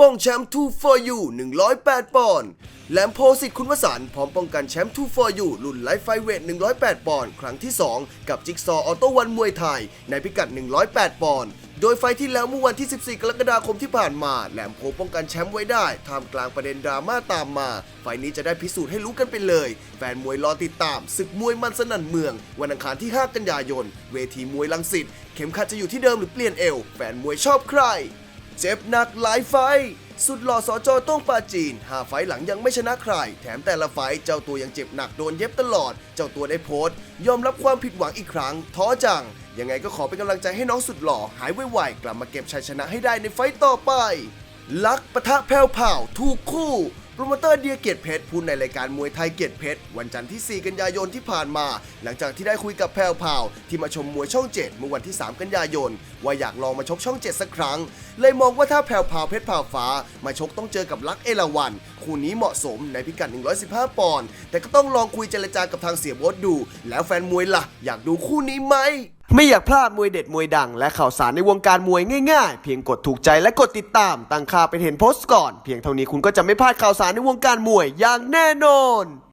ป้องแชมป์2 for you 108 ปอนด์แหลมโพสิทธิ์คุณวสันต์พร้อมป้องกันแชมป์2 for you รุ่นไลฟ์ไฟเวท 108 ปอนด์ครั้งที่ 2 กับจิ๊กซอออโต้วันมวยไทย ในพิกัด 108 ปอนด์โดยไฟที่แล้วเมื่อวันที่ 14 กรกฎาคมที่ผ่านมา แหลมโพป้องกันแชมป์ไว้ได้ท่ามกลางประเด็นดราม่าตามมา ไฟนี้จะได้พิสูจน์ให้รู้กันไปเลย แฟนมวยรอติดตาม ศึกมวยมันสนั่นเมือง วันอังคารที่ 5 กันยายน เวทีมวยลังสิต เข็มขัดจะอยู่ที่เดิมหรือเปลี่ยนเอว แฟนมวยชอบใคร เจ็บหนักหลายไฟ สุดหล่อสอจอต้องปาจีนหาไฟหลังยังไม่ชนะใคร แถมแต่ละไฟเจ้าตัวยังเจ็บหนักโดนเย็บตลอด เจ้าตัวได้โพสต์ ยอมรับความผิดหวังอีกครั้ง ท้อจัง ยังไงก็ขอเป็นกำลังใจให้น้องสุดหล่อหายไวๆกลับมาเก็บชัยชนะให้ได้ในไฟต่อไป ลักปะทะแผ่วเผาถูกคู่โปรโมเตอร์เดียเกียรติเพชรพูดในรายการมวยไทยเกียรติเพชรวันจันทร์ที่ 4 กันยายนที่ผ่านมา หลังจากที่ได้คุยกับแพรวพาวที่มาชมมวยช่อง 7 เมื่อวันที่ 3 กันยายน ว่าอยากลองมาชกช่อง 7 สักครั้ง เลยมองว่าถ้าแพรวพราเพชรพราฟ้า มาชกต้องเจอกับลักเอราวันคู่นี้เหมาะสมในพิกัด 115 ปอนด์แต่ก็ต้องลองคุยเจรจากับทางเสียโบดดู แล้วแฟนมวยล่ะ อยากดูคู่นี้ไหมไม่อยากพลาดมวยเด็ดมวยดัง และข่าวสารในวงการมวยง่ายๆ เพียงกดถูกใจและกดติดตาม ตั้งค่าเป็นเห็นโพสต์ก่อน เพียงเท่านี้คุณก็จะไม่พลาดข่าวสารในวงการมวยอย่างแน่นอน